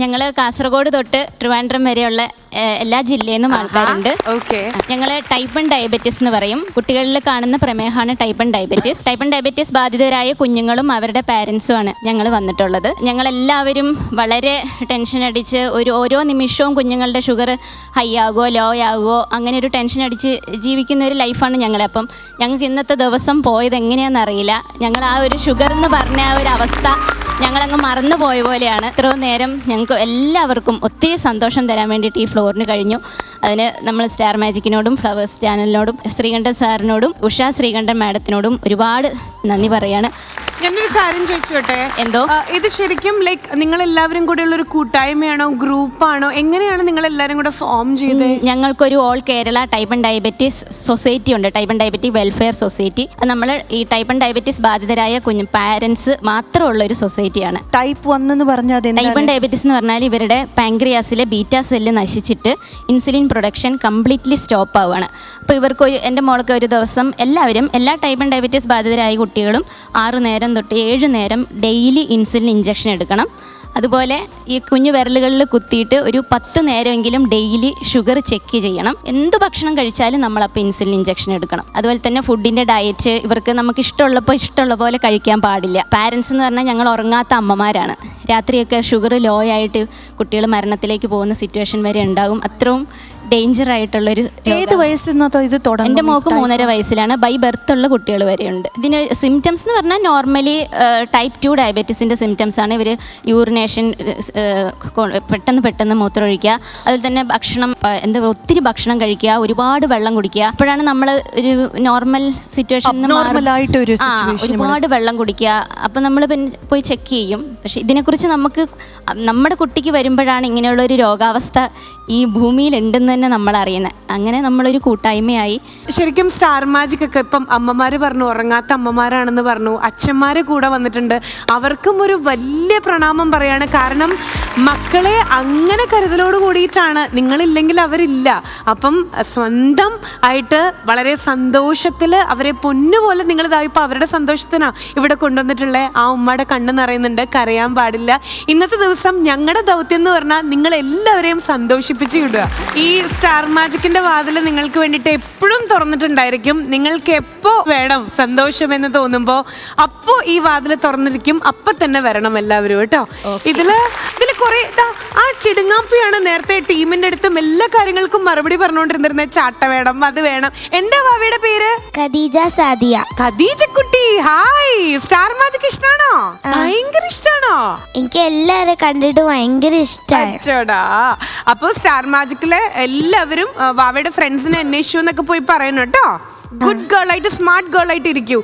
ഞങ്ങൾ കാസർഗോഡ് തൊട്ട് ട്രിവാൻഡ്രം വരെയുള്ള എല്ലാ ജില്ലയിൽ നിന്നും ആൾക്കാരുണ്ട്. ഓക്കെ. ഞങ്ങൾ ടൈപ്പ് വൺ ഡയബറ്റീസ് എന്ന് പറയും. കുട്ടികളിൽ കാണുന്ന പ്രമേഹമാണ് type one diabetes type one diabetes ബാധിതരായ കുഞ്ഞുങ്ങളും അവരുടെ പാരൻസുമാണ് ഞങ്ങൾ വന്നിട്ടുള്ളത്. ഞങ്ങൾ എല്ലാവരും വളരെ ടെൻഷൻ അടിച്ച് ഒരു ഓരോ നിമിഷവും കുഞ്ഞുങ്ങളുടെ ഷുഗർ ഹൈ ആകുമോ ലോ ആകുമോ അങ്ങനെ ഒരു ടെൻഷൻ അടിച്ച് ജീവിക്കുന്ന ഒരു ലൈഫാണ് ഞങ്ങൾ അപ്പം ഞങ്ങൾക്ക് ഇന്നത്തെ ദിവസം പോയത് എങ്ങനെയാണെന്ന് അറിയില്ല. ഞങ്ങൾ ആ ഒരു ഷുഗർ എന്ന് പറഞ്ഞ ആ ഒരു അവസ്ഥ ഞങ്ങളങ്ങ് മറന്നു പോയ പോലെയാണ്. ഇത്രയും നേരം ഞങ്ങൾക്ക് എല്ലാവർക്കും ഒത്തിരി സന്തോഷം തരാൻ വേണ്ടിയിട്ട് ഈ ഫ്ലോറിന് കഴിഞ്ഞു. അതിന് നമ്മൾ സ്റ്റാർ മാജിക്കിനോടും ഫ്ലവേഴ്സ് ചാനലിനോടും ശ്രീകണ്ഠൻ സാറിനോടും ഉഷ ശ്രീകണ്ഠൻ മാഡത്തിനോടും ഒരുപാട് നന്ദി പറയാണ്. ഞാനൊരു കാര്യം ചോദിച്ചോട്ടെ എന്തോ? ഇത് ശരിക്കും ലൈക്ക് നിങ്ങൾ എല്ലാവരും കൂടെ ഉള്ള ഒരു കൂട്ടായ്മയാണോ ഗ്രൂപ്പാണോ? എങ്ങനെയാണ് നിങ്ങൾ എല്ലാവരും കൂടെ ഫോം ചെയ്തത്? ഞങ്ങൾക്കൊരു all Kerala type and diabetes society ഉണ്ട്. Type and diabetic welfare society നമ്മൾ ഈ ടൈപ്പ് ആൻഡ് ഡയബറ്റീസ് ബാധിതരായ കുഞ്ഞു പാരന്റ്സ് മാത്രമുള്ള ഒരു സൊസൈറ്റിയാണ് ടൈപ്പ് വൺ എന്ന് പറഞ്ഞാൽ ടൈപ്പ് ആൻഡ് ഡയബറ്റീസ് എന്ന് പറഞ്ഞാൽ ഇവരുടെ പാങ്ക്രിയാസിലെ ബീറ്റ സെല്ല് നശിച്ചിട്ട് ഇൻസുലിൻ പ്രൊഡക്ഷൻ കംപ്ലീറ്റ്ലി സ്റ്റോപ്പ് ആവുകയാണ്. അപ്പോൾ ഇവർക്ക് ഒരു എന്റെ മോൾക്ക് ഒരു ദിവസം എല്ലാവരും എല്ലാ ടൈപ്പ് ആൻഡ് ഡയബറ്റീസ് ബാധിതരായ കുട്ടികളും ആറ് നേരം തൊട്ട് ഏഴ് നേരം ഡെയിലി ഇൻസുലിൻ ഇഞ്ചക്ഷൻ എടുക്കണം. അതുപോലെ ഈ കുഞ്ഞു വിരലുകളിൽ കുത്തിയിട്ട് ഒരു പത്ത് നേരമെങ്കിലും ഡെയിലി ഷുഗർ ചെക്ക് ചെയ്യണം. എന്ത് ഭക്ഷണം കഴിച്ചാലും നമ്മൾ അപ്പോൾ ഇൻസുലിൻ ഇഞ്ചക്ഷൻ എടുക്കണം. അതുപോലെ തന്നെ ഫുഡിന്റെ ഡയറ്റ് ഇവർക്ക് നമുക്ക് ഇഷ്ടമുള്ളപ്പോൾ ഇഷ്ടമുള്ള പോലെ കഴിക്കാൻ പാടില്ല. പാരൻസ് എന്ന് പറഞ്ഞാൽ ഞങ്ങൾ ഉറങ്ങാത്ത അമ്മമാരാണ്. രാത്രിയൊക്കെ ഷുഗർ ലോ ആയിട്ട് കുട്ടികൾ മരണത്തിലേക്ക് പോകുന്ന സിറ്റുവേഷൻ വരെ ഉണ്ടാകും. അത്രയും ഡേഞ്ചർ ആയിട്ടുള്ളൊരു ഏത് വയസ്സിൽ ഇത് എന്റെ മോക്ക് മൂന്നര വയസ്സിലാണ്. ബൈ ബർത്ത് ഉള്ള കുട്ടികൾ വരെയുണ്ട് ഇതിന് സിംറ്റംസ് എന്ന് പറഞ്ഞാൽ നോർമലി ടൈപ്പ് ടു ഡയബറ്റീസിന്റെ സിംറ്റംസ് ആണ്. ഇവർ യൂറിനേഷൻ പെട്ടെന്ന് പെട്ടെന്ന് മൂത്രമൊഴിക്കുക. അതുപോലെ തന്നെ ഭക്ഷണം എന്താ പറയുക ഒത്തിരി ഭക്ഷണം കഴിക്കുക ഒരുപാട് വെള്ളം കുടിക്കുക. അപ്പോഴാണ് നമ്മൾ ഒരു നോർമൽ സിറ്റുവേഷൻ ഒരുപാട് വെള്ളം കുടിക്കുക. അപ്പം നമ്മൾ പിന്നെ പോയി ചെക്ക് ചെയ്യും. പക്ഷെ ഇതിനെക്കുറിച്ച് നമുക്ക് നമ്മുടെ കുട്ടിക്ക് വരുമ്പോഴാണ് ഇങ്ങനെയുള്ള ഒരു രോഗാവസ്ഥ ഈ ഭൂമിയിൽ ഉണ്ടെന്ന് തന്നെ നമ്മൾ അറിയുന്നത് അങ്ങനെ നമ്മളൊരു കൂട്ടായ്മയായി. ശരിക്കും സ്റ്റാർ മാജിക് ഒക്കെ ഇപ്പം അമ്മമാർ പറഞ്ഞു ഉറങ്ങാത്ത അമ്മമാരാണെന്ന് പറഞ്ഞു അച്ഛന്മാർ കൂടെ വന്നിട്ടുണ്ട്. അവർക്കും ഒരു വലിയ പ്രണാമം പറയാണ്. കാരണം മക്കളെ അങ്ങനെ കരുതലോട് കൂടിയിട്ടാണ് നിങ്ങളില്ലെങ്കിൽ അവരില്ല. അപ്പം സ്വന്തം ആയിട്ട് വളരെ സന്തോഷത്തിൽ അവരെ പൊന്നുപോലെ നിങ്ങൾ ഇതായിപ്പോൾ അവരുടെ സന്തോഷത്തിനാ ഇവിടെ കൊണ്ടുവന്നിട്ടുള്ള. ആ ഉമ്മയുടെ കണ്ണ് നിറയുന്നുണ്ട് കരയാൻ പാടില്ല. ഇന്നത്തെ ദിവസം ഞങ്ങളുടെ ദൗത്യം എന്ന് പറഞ്ഞാൽ നിങ്ങൾ എല്ലാവരെയും സന്തോഷിപ്പിച്ച് വിടുക. ഈ സ്റ്റാർ മാജിക്കിന്റെ വാതിൽ നിങ്ങൾക്ക് വേണ്ടിയിട്ട് എപ്പോഴും തുറന്നിട്ടുണ്ടായിരിക്കും. നിങ്ങൾക്ക് എപ്പോൾ വേണം സന്തോഷം എന്ന് തോന്നുമ്പോൾ അപ്പോൾ ഈ വാതിൽ തുറന്നിരിക്കും. അപ്പം തന്നെ വരണം എല്ലാവരും കേട്ടോ. ഇതിൽ കുറെ ആ ചിടുങ്ങാപ്പിയാണ് നേരത്തെ ടീമിന്റെ അടുത്തും എല്ലാ കാര്യങ്ങൾക്കും മറുപടി പറഞ്ഞോണ്ടിരുന്ന ചാട്ട വേണം അത് വേണം. എന്താ ഭാവിയുടെ പേര്? ഖദീജ സാദിയ. ഖദീജ കുട്ടി ഹായ്. സ്റ്റാർ മാജിക് ഇഷ്ടാണോ? ഭയങ്കര ഇഷ്ടാണോ? എനിക്ക് എല്ലാരെ കണ്ടിട്ട് ഭയങ്കര അച്ചോടാ അപ്പൊ സ്റ്റാർ മാജിക്കിലെ എല്ലാവരും ആ, വാവയുടെ ഫ്രണ്ട്സിനെ അന്വേഷിച്ചു എന്നൊക്കെ പോയി പറയണം കേട്ടോ. ഗുഡ് ഗേൾ ആയിട്ട് സ്മാർട്ട് ഗേൾ ആയിട്ട് ഇരിക്കൂ.